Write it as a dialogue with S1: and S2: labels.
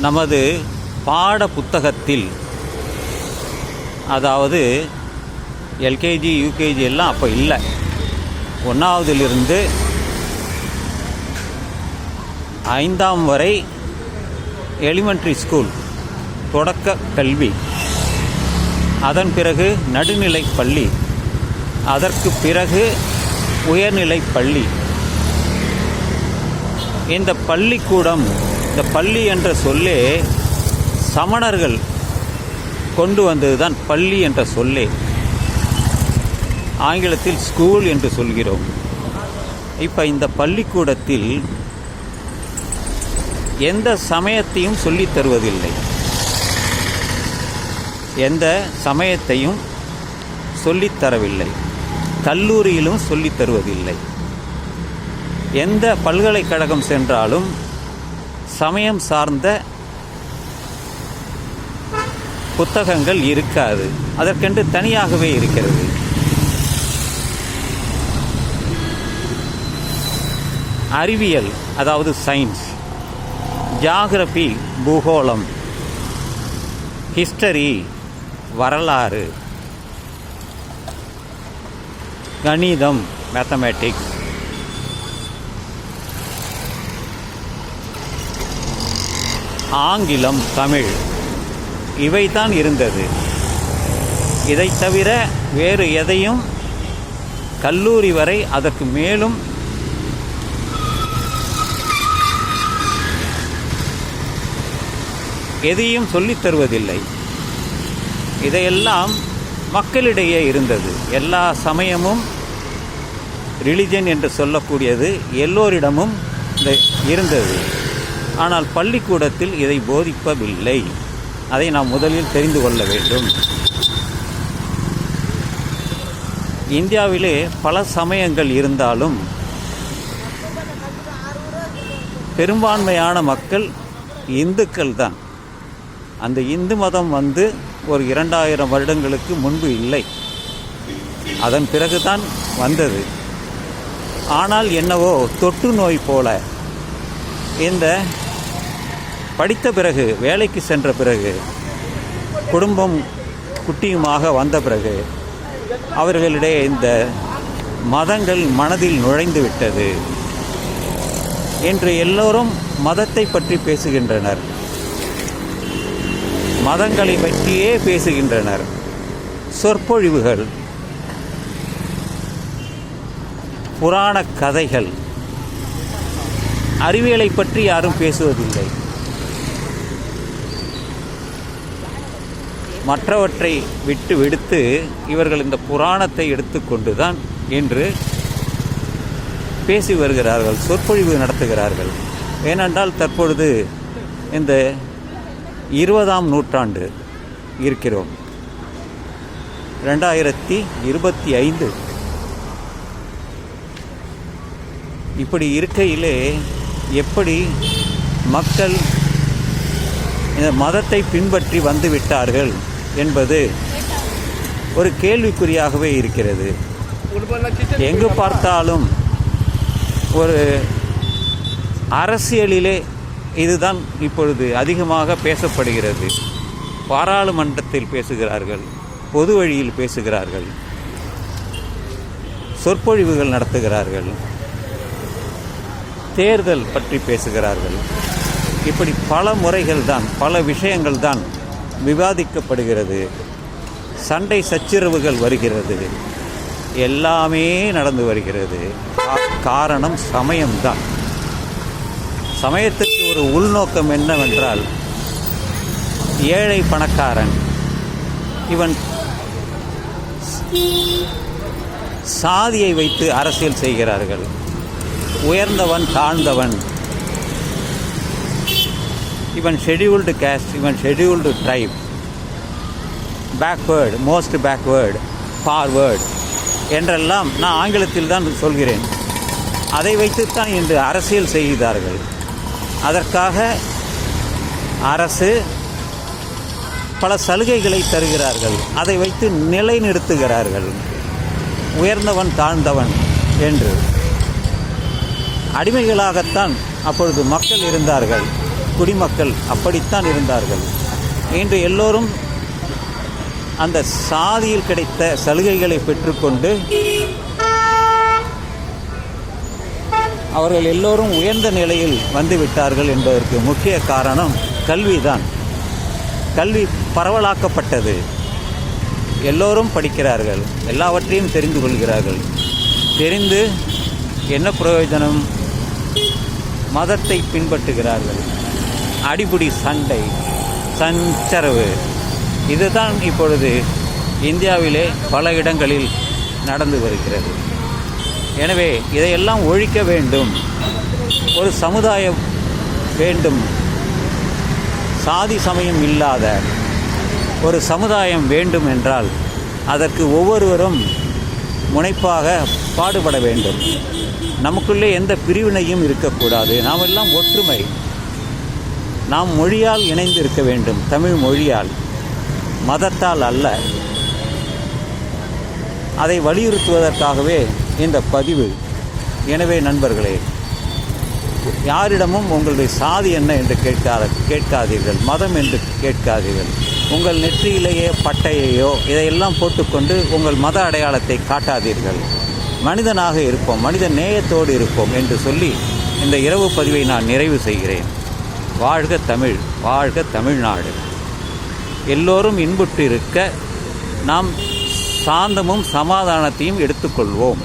S1: நமது பாட புத்தகத்தில் அதாவது எல்கேஜி யூகேஜி எல்லாம் அப்போ இல்லை. ஒன்றாவதிலிருந்து ஐந்தாம் வரை எலிமெண்ட்ரி ஸ்கூல் தொடக்க கல்வி. அதன் பிறகு நடுநிலைப் பள்ளி. அதற்கு பிறகு உயர்நிலைப் பள்ளி. இந்த பள்ளிக்கூடம் இந்த பள்ளி என்ற சொல்லே சமணர்கள் கொண்டு வந்ததுதான் பள்ளி என்ற சொல்லே. ஆங்கிலத்தில் ஸ்கூல் என்று சொல்கிறோம். இப்போ இந்த பள்ளிக்கூடத்தில் எந்த சமயத்தையும் சொல்லித் தருவதில்லை. எந்த சமயத்தையும் சொல்லித்தரவில்லை கல்லூரியிலும் சொல்லித் தருவதில்லை. எந்த பல்கலைக்கழகம் சென்றாலும் சமயம் சார்ந்த புத்தகங்கள் இருக்காது. அதற்கென்று தனியாகவே இருக்கிறது. அறிவியல் அதாவது சயின்ஸ் ஜாகிரபி பூகோளம் ஹிஸ்டரி வரலாறு கணிதம் மேத்தமேட்டிக்ஸ் ஆங்கிலம் தமிழ். இவைதான் இருந்தது. இதைத் தவிர வேறு எதையும் கல்லூரி வரை அதற்கு மேலும் எதையும் சொல்லித் தருவதில்லை. இதையெல்லாம் மக்களிடையே இருந்தது. எல்லா சமயமும் ரிலிஜன் என்று சொல்லக்கூடியது எல்லோரிடமும் இந்த இருந்தது. ஆனால் பள்ளிக்கூடத்தில் இதை போதிப்பதில்லை அதை நாம் முதலில் தெரிந்து கொள்ள வேண்டும். இந்தியாவிலே பல சமயங்கள் இருந்தாலும் பெரும்பான்மையான மக்கள் இந்துக்கள் தான். அந்த இந்து மதம் வந்து ஒரு இரண்டாயிரம் வருடங்களுக்கு முன்பு இல்லை. அதன் பிறகுதான் வந்தது. ஆனால் என்னவோ தொற்று நோய் போல இந்த படித்த பிறகு வேலைக்கு சென்ற பிறகு குடும்பம் குட்டியுமாக வந்த பிறகு அவர்களிடையே இந்த மதங்கள் மனதில் நுழைந்து விட்டது என்று எல்லோரும் மதத்தை பற்றி பேசுகின்றனர். மதங்களை பற்றியே பேசுகின்றனர். சொற்பொழிவுகள் புராண கதைகள் அறிவியலை பற்றி யாரும் பேசுவதில்லை. மற்றவற்றை விட்டு விடுத்து இவர்கள் இந்த புராணத்தை எடுத்துக்கொண்டு தான் என்று பேசி வருகிறார்கள் சொற்பொழிவு நடத்துகிறார்கள். ஏனென்றால் தற்பொழுது இந்த இருபதாம் நூற்றாண்டு இருக்கிறோம். ரெண்டாயிரத்தி இருபத்தி ஐந்து. இப்படி இருக்கையிலே எப்படி மக்கள் இந்த மதத்தை பின்பற்றி வந்து விட்டார்கள் என்பது ஒரு கேள்விக்குறியாகவே இருக்கிறது. எங்கு பார்த்தாலும் ஒரு அரசியலிலே இதுதான் இப்பொழுது அதிகமாக பேசப்படுகிறது. பாராளுமன்றத்தில் பேசுகிறார்கள் பொது வழியில் பேசுகிறார்கள் சொற்பொழிவுகள் நடத்துகிறார்கள் தேர்தல் பற்றி பேசுகிறார்கள். இப்படி பல முறைகள் தான் பல விஷயங்கள் தான் விவாதிக்கப்படுகிறது. சண்டை சச்சரவுகள் வருகிறது. எல்லாமே நடந்து வருகிறது. காரணம் சமயம்தான். சமயத்துக்கு ஒரு உள்நோக்கம் என்னவென்றால் ஏழை பணக்காரன் இவன் சாதியை வைத்து அரசியல் செய்கிறார்கள். உயர்ந்தவன் தாழ்ந்தவன் இவன் ஷெடியூல்டு கேஸ்ட் இவன் scheduled tribe backward most backward forward என்றெல்லாம் நான் ஆங்கிலத்தில் தான் சொல்கிறேன். அதை வைத்துத்தான் இன்று அரசியல் செய்கிறார்கள். அதற்காக அரசு பல சலுகைகளை தருகிறார்கள். அதை வைத்து நிலைநிறுத்துகிறார்கள். உயர்ந்தவன் தாழ்ந்தவன் என்று. அடிமைகளாகத்தான் அப்பொழுது மக்கள் இருந்தார்கள். குடிமக்கள் அப்படித்தான் இருந்தார்கள். இன்று எல்லோரும் அந்த சாதியில் கிடைத்த சலுகைகளை பெற்றுக்கொண்டு அவர்கள் எல்லோரும் உயர்ந்த நிலையில் வந்துவிட்டார்கள் என்பதற்கு முக்கிய காரணம் கல்விதான். கல்வி பரவலாக்கப்பட்டது. எல்லோரும் படிக்கிறார்கள். எல்லாவற்றையும் தெரிந்து கொள்கிறார்கள். தெரிந்து என்ன பிரயோஜனம்? மதத்தை பின்பற்றுகிறார்கள். அடிபுடி சண்டை சஞ்சரவு. இதுதான் இப்பொழுது இந்தியாவிலே பல இடங்களில் நடந்து வருகிறது. எனவே இதையெல்லாம் ஒழிக்க வேண்டும். ஒரு சமுதாயம் வேண்டும். சாதி சமயம் இல்லாத ஒரு சமுதாயம் வேண்டும் என்றால் அதற்கு ஒவ்வொருவரும் முனைப்பாக பாடுபட வேண்டும். நமக்குள்ளே எந்த பிரிவினையும் இருக்கக்கூடாது. நாம் எல்லாம் ஒற்றுமை. நாம் மொழியால் இணைந்து இருக்க வேண்டும். தமிழ் மொழியால். மதத்தால் அல்ல. அதை வலியுறுத்துவதற்காகவே இந்த பதிவு. எனவே நண்பர்களே யாரிடமும் உங்களுடைய சாதி என்ன என்று கேட்காத கேட்காதீர்கள். மதம் என்று கேட்காதீர்கள். உங்கள் நெற்றியிலேயே பட்டையையோ இதையெல்லாம் போட்டுக்கொண்டு உங்கள் மத அடையாளத்தை காட்டாதீர்கள். மனிதனாக இருப்போம். மனித நேயத்தோடு இருப்போம் என்று சொல்லி இந்த இரவு பதிவை நான் நிறைவு செய்கிறேன். வாழ்க தமிழ் வாழ்க தமிழ்நாடு. எல்லோரும் இன்புற்று இருக்க நாம் சாந்தமும் சமாதானத்தையும் எடுத்துக்கொள்வோம்.